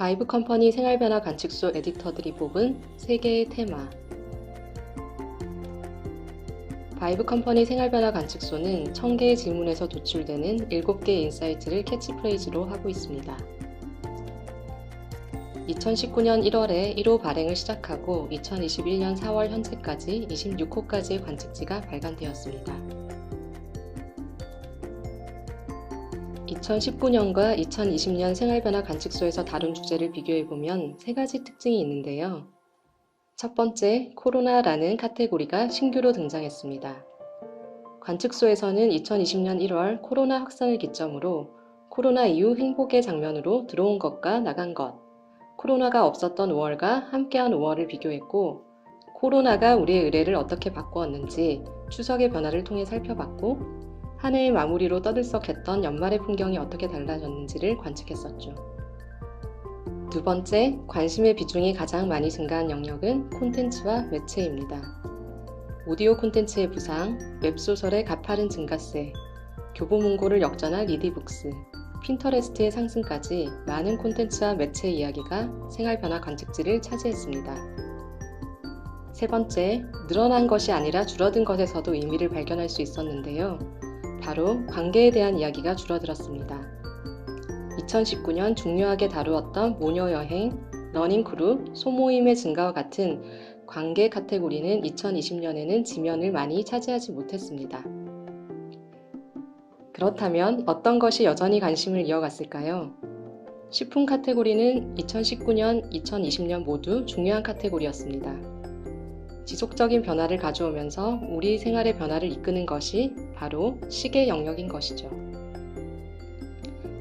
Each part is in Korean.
바이브 컴퍼니 생활변화 관측소 에디터들이 뽑은 3개의 테마 바이브 컴퍼니 생활변화 관측소는 1000개의 질문에서 도출되는 7개의 인사이트를 캐치프레이즈로 하고 있습니다. 2019년 1월에 1호 발행을 시작하고 2021년 4월 현재까지 26호까지의 관측지가 발간되었습니다. 2019년과 2020년 생활변화 관측소에서 다룬 주제를 비교해보면 세 가지 특징이 있는데요. 첫 번째, 코로나라는 카테고리가 신규로 등장했습니다. 관측소에서는 2020년 1월 코로나 확산을 기점으로 코로나 이후 행복의 장면으로 들어온 것과 나간 것, 코로나가 없었던 5월과 함께한 5월을 비교했고, 코로나가 우리의 의뢰를 어떻게 바꾸었는지 추석의 변화를 통해 살펴봤고, 한 해의 마무리로 떠들썩했던 연말의 풍경이 어떻게 달라졌는지를 관측했었죠. 두 번째, 관심의 비중이 가장 많이 증가한 영역은 콘텐츠와 매체입니다. 오디오 콘텐츠의 부상, 웹소설의 가파른 증가세, 교보문고를 역전한 리디북스, 핀터레스트의 상승까지 많은 콘텐츠와 매체 이야기가 생활 변화 관측지를 차지했습니다. 세 번째, 늘어난 것이 아니라 줄어든 것에서도 의미를 발견할 수 있었는데요. 바로 관계에 대한 이야기가 줄어들었습니다. 2019년 중요하게 다루었던 모녀 여행, 러닝 크루, 소모임의 증가와 같은 관계 카테고리는 2020년에는 지면을 많이 차지하지 못했습니다. 그렇다면 어떤 것이 여전히 관심을 이어갔을까요? 식품 카테고리는 2019년, 2020년 모두 중요한 카테고리였습니다. 지속적인 변화를 가져오면서 우리 생활의 변화를 이끄는 것이 바로 시계 영역인 것이죠.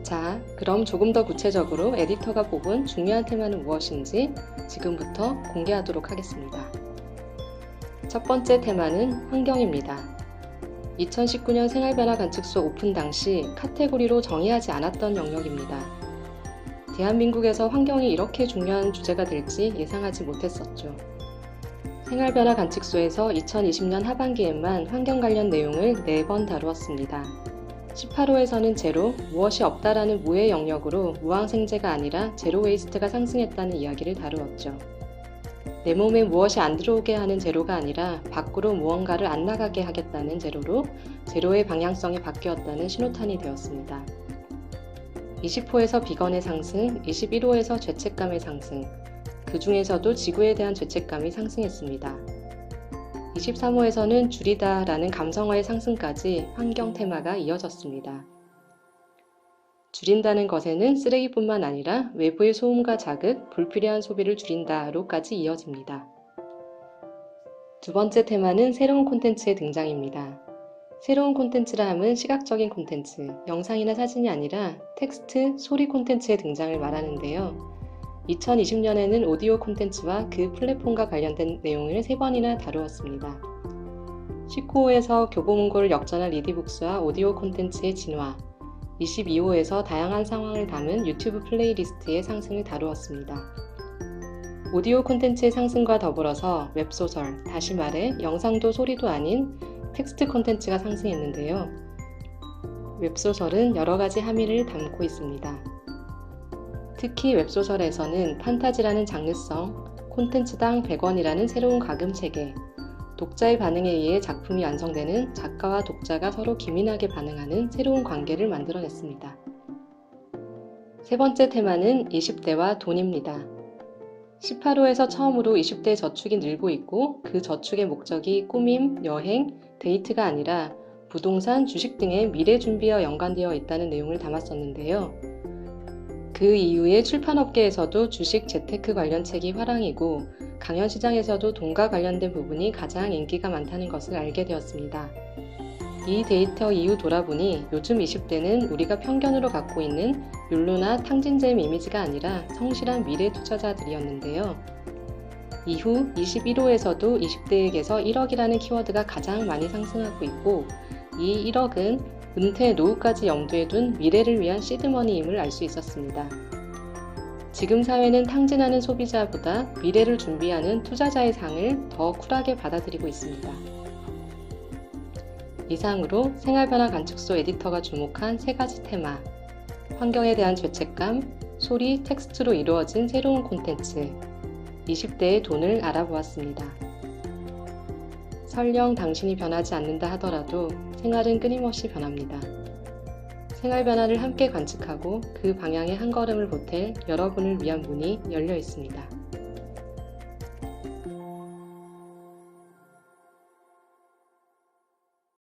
자, 그럼 조금 더 구체적으로 에디터가 뽑은 중요한 테마는 무엇인지 지금부터 공개하도록 하겠습니다. 첫 번째 테마는 환경입니다. 2019년 생활변화 관측소 오픈 당시 카테고리로 정의하지 않았던 영역입니다. 대한민국에서 환경이 이렇게 중요한 주제가 될지 예상하지 못했었죠. 생활변화 관측소에서 2020년 하반기에만 환경 관련 내용을 4번 다루었습니다. 18호에서는 제로, 무엇이 없다라는 무의 영역으로 무항생제가 아니라 제로 웨이스트가 상승했다는 이야기를 다루었죠. 내 몸에 무엇이 안 들어오게 하는 제로가 아니라 밖으로 무언가를 안 나가게 하겠다는 제로로 제로의 방향성이 바뀌었다는 신호탄이 되었습니다. 20호에서 비건의 상승, 21호에서 죄책감의 상승, 그 중에서도 지구에 대한 죄책감이 상승했습니다. 23호에서는 줄이다 라는 감성어의 상승까지 환경 테마가 이어졌습니다. 줄인다는 것에는 쓰레기뿐만 아니라 외부의 소음과 자극, 불필요한 소비를 줄인다로까지 이어집니다. 두 번째 테마는 새로운 콘텐츠의 등장입니다. 새로운 콘텐츠라 함은 시각적인 콘텐츠, 영상이나 사진이 아니라 텍스트, 소리 콘텐츠의 등장을 말하는데요. 2020년에는 오디오 콘텐츠와 그 플랫폼과 관련된 내용을 3번이나 다루었습니다. 19호에서 교보문고를 역전한 리디북스와 오디오 콘텐츠의 진화, 22호에서 다양한 상황을 담은 유튜브 플레이리스트의 상승을 다루었습니다. 오디오 콘텐츠의 상승과 더불어서 웹소설, 다시 말해 영상도 소리도 아닌 텍스트 콘텐츠가 상승했는데요. 웹소설은 여러 가지 함의를 담고 있습니다. 특히 웹소설에서는 판타지라는 장르성, 콘텐츠당 100원이라는 새로운 가금 체계, 독자의 반응에 의해 작품이 완성되는 작가와 독자가 서로 기민하게 반응하는 새로운 관계를 만들어냈습니다. 세 번째 테마는 20대와 돈입니다. 18호에서 처음으로 20대 저축이 늘고 있고 그 저축의 목적이 꾸밈, 여행, 데이트가 아니라 부동산, 주식 등의 미래 준비와 연관되어 있다는 내용을 담았었는데요. 그 이후에 출판업계에서도 주식 재테크 관련 책이 화랑이고 강연 시장에서도 돈과 관련된 부분이 가장 인기가 많다는 것을 알게 되었습니다. 이 데이터 이후 돌아보니 요즘 20대는 우리가 편견으로 갖고 있는 율로나 탕진잼 이미지가 아니라 성실한 미래 투자자들이었는데요. 이후 21호에서도 20대에게서 1억이라는 키워드가 가장 많이 상승하고 있고 이 1억은 은퇴 노후까지 염두에 둔 미래를 위한 시드머니임을 알 수 있었습니다. 지금 사회는 탕진하는 소비자보다 미래를 준비하는 투자자의 상을 더 쿨하게 받아들이고 있습니다. 이상으로 생활변화 관측소 에디터가 주목한 세 가지 테마, 환경에 대한 죄책감, 소리, 텍스트로 이루어진 새로운 콘텐츠. 20대의 돈을 알아보았습니다. 설령 당신이 변하지 않는다 하더라도 생활은 끊임없이 변합니다. 생활 변화를 함께 관측하고 그 방향에 한 걸음을 보탤 여러분을 위한 문이 열려 있습니다.